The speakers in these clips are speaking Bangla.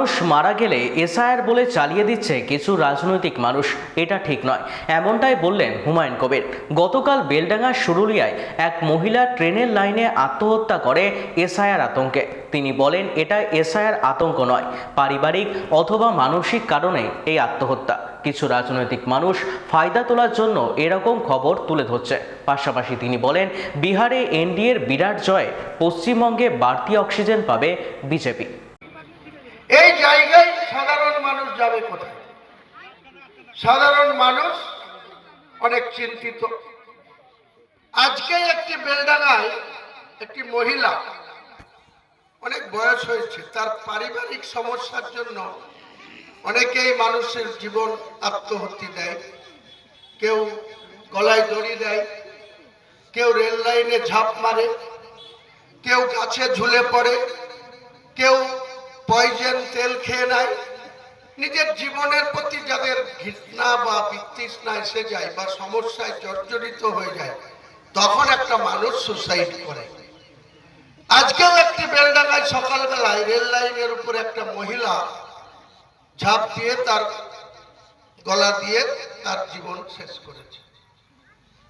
মানুষ মারা গেলে এসআইআর বলে চালিয়ে দিচ্ছে কিছু রাজনৈতিক মানুষ। এটা ঠিক নয়। এমনটাই বললেন হুমায়ুন কবির। গতকাল বেলডাঙ্গার সুরুলিয়ায় এক মহিলা ট্রেনের লাইনে আত্মহত্যা করে এসআইআর আতঙ্কে। তিনি বলেন, এটা এসআইআর আতঙ্ক নয়, পারিবারিক অথবা মানসিক কারণে এই আত্মহত্যা। কিছু রাজনৈতিক মানুষ ফায়দা তোলার জন্য এরকম খবর তুলে ধরছে। পাশাপাশি তিনি বলেন, বিহারে এনডিএর বিরাট জয়ে পশ্চিমবঙ্গে বাড়তি অক্সিজেন পাবে বিজেপি। এই জায়গায় সাধারণ মানুষ যাবে কোথায়? সাধারণ মানুষ অনেক চিন্তিত। আজকে একটি বেলডাঙায় একটি মহিলা অনেক বয়স হয়েছে, তার পারিবারিক সমস্যার জন্য অনেকেই মানুষের জীবন আত্মহত্যা দেয়। কেউ গলায় দড়ি দেয়, কেউ রেল লাইনে ঝাঁপ মারে, কেউ গাছে ঝুলে পড়ে, কেউ পয়জন তেল খেয়ে নেয়। নিজের জীবনের প্রতি যাদের ঘৃণা বা বিতৃষ্ণা এসে যায় বা সমস্যায় জর্জরিত হয়ে যায়, তখন একটা মানুষ সুসাইড করে। আজকেও একটি বেলডাঙ্গায় সকালবেলায় রেল লাইনের উপর একটা মহিলা ঝাঁপ দিয়ে তার গলা দিয়ে তার জীবন শেষ করেছে।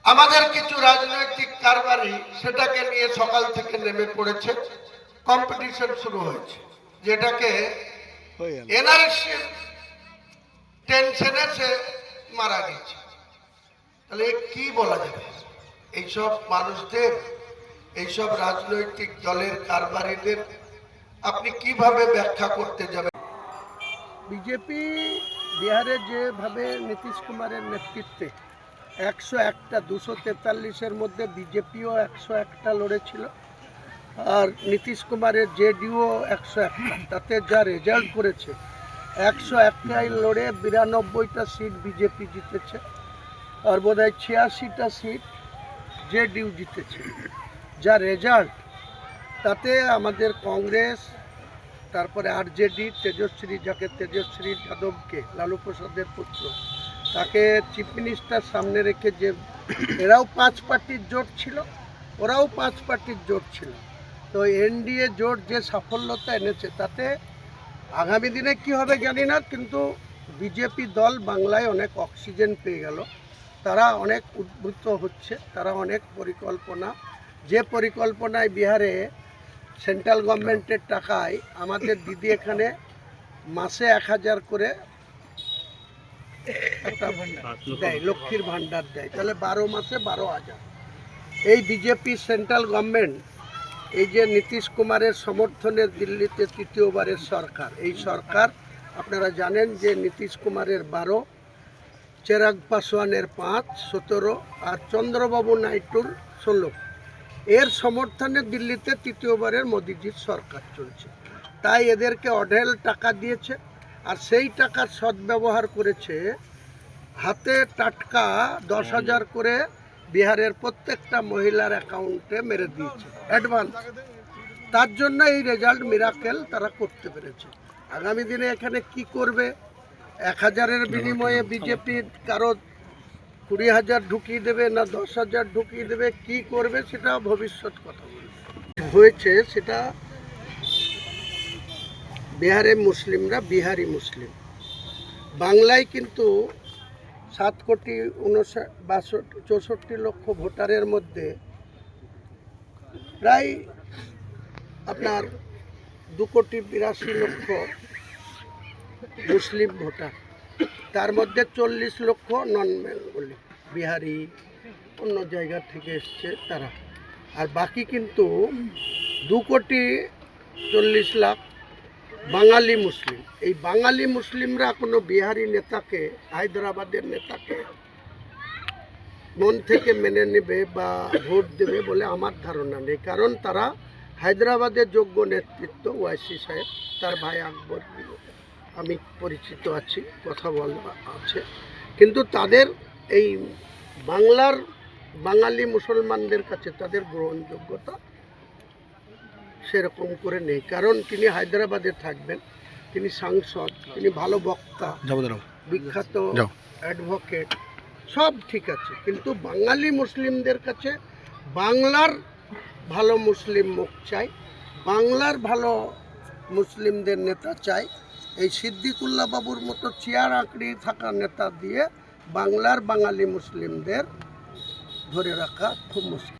আমাদের কিছু রাজনৈতিক কারবারি সেটাকে নিয়ে সকাল থেকে নেমে পড়েছে। কম্পিটিশন শুরু হয়েছে। যেটাকে এনআরসি টেনশনে সে মারা গেছে। তাহলে কি বলা যাবে? এইসব মানুষদের এইসব রাজনৈতিক দলের কারবারিদের আপনি কীভাবে ব্যাখ্যা করতে যাবেন? বিজেপি বিহারে যেভাবে নীতিশ কুমারের নেতৃত্বে একশো একটা দুশো তেতাল্লিশের মধ্যে বিজেপিও একশো একটা লড়েছিল। আর নীতিশ কুমারের জেডিও একশো তাতে যা রেজাল্ট করেছে, একশো একটাই লড়ে বিরানব্বইটা সিট বিজেপি জিতেছে আর বোধহয় ছিয়াশিটা সিট জেডিউ জিতেছে। যা রেজাল্ট তাতে আমাদের কংগ্রেস, তারপরে আর আরজেডি তেজস্বী যাকে তেজস্বী যাদবকে, লালু প্রসাদের পুত্র, তাকে চিফ মিনিস্টার সামনে রেখে যে, এরাও পাঁচ পার্টির জোট ছিল, ওরাও পাঁচ পার্টির জোট ছিল। তো এনডিএ জোট যে সাফল্যতা এনেছে, তাতে আগামী দিনে কি হবে জানি না, কিন্তু বিজেপি দল বাংলায় অনেক অক্সিজেন পেয়ে গেল। তারা অনেক উদ্বুদ্ধ হচ্ছে, তারা অনেক পরিকল্পনা। যে পরিকল্পনায় বিহারে সেন্ট্রাল গভর্নমেন্টের টাকায় আমাদের দিদি এখানে মাসে এক হাজার করে একটা দেয়, লক্ষ্মীর ভাণ্ডার দেয়, তাহলে বারো মাসে বারো হাজার। এই বিজেপি সেন্ট্রাল গভর্নমেন্ট এই যে নীতিশ কুমারের সমর্থনে দিল্লিতে তৃতীয়বারের সরকার, এই সরকার আপনারা জানেন যে নীতিশ কুমারের বারো, চেরাগ পাসওয়ানের পাঁচ, সতেরো আর চন্দ্রবাবু নাইডুর ষোলো। এর সমর্থনে দিল্লিতে তৃতীয়বারের মোদিজির সরকার চলছে। তাই এদেরকে অঢেল টাকা দিয়েছে আর সেই টাকার সদ্ব্যবহার করেছে হাতে টাটকা দশ হাজার করে বিহারের প্রত্যেকটা মহিলার অ্যাকাউন্টে মেরে দিয়েছে অ্যাডভান্স তার জন্য এই রেজাল্ট মিরাকেল তারা করতে পেরেছে। আগামী দিনে এখানে কি করবে? এক হাজারের বিনিময়ে বিজেপি কারও কুড়ি হাজার ঢুকিয়ে দেবে না দশ হাজার ঢুকিয়ে দেবে কি করবে সেটা ভবিষ্যৎ কথা হয়েছে সেটা বিহারে মুসলিমরা বিহারি মুসলিম। বাংলায় কিন্তু সাত কোটি উনষাট, বাষট্টি, চৌষট্টি লক্ষ ভোটারের মধ্যে প্রায় আপনার দু কোটি বিরাশি লক্ষ মুসলিম ভোটার। তার মধ্যে চল্লিশ লক্ষ নন বেঙ্গলি বিহারি, অন্য জায়গা থেকে এসছে তারা। আর বাকি কিন্তু দু কোটি চল্লিশ লাখ বাঙালি মুসলিম। এই বাঙালি মুসলিমরা কোনো বিহারি নেতাকে, হায়দ্রাবাদের নেতাকে মন থেকে মেনে নেবে বা ভোট দেবে বলে আমার ধারণা নেই। কারণ তারা হায়দ্রাবাদের যোগ্য নেতৃত্ব, ওয়াইসি সাহেব, তার ভাই আকবর। আমি পরিচিত আছি, কথা বলা আছে। কিন্তু তাদের এই বাংলার বাঙালি মুসলমানদের কাছে তাদের গ্রহণযোগ্যতা সেরকম করে নেই। কারণ তিনি হায়দ্রাবাদে থাকবেন তিনি সাংসদ তিনি ভালো বক্তা বিখ্যাত অ্যাডভোকেট সব ঠিক আছে। কিন্তু বাঙালি মুসলিমদের কাছে বাংলার ভালো মুসলিম মুখ চাই বাংলার ভালো মুসলিমদের নেতা চাই। এই সিদ্দিকুল্লা বাবুর মতো চেয়ার আঁকড়ে থাকা নেতা দিয়ে বাংলার বাঙালি মুসলিমদের ধরে রাখা খুব মুশকিল।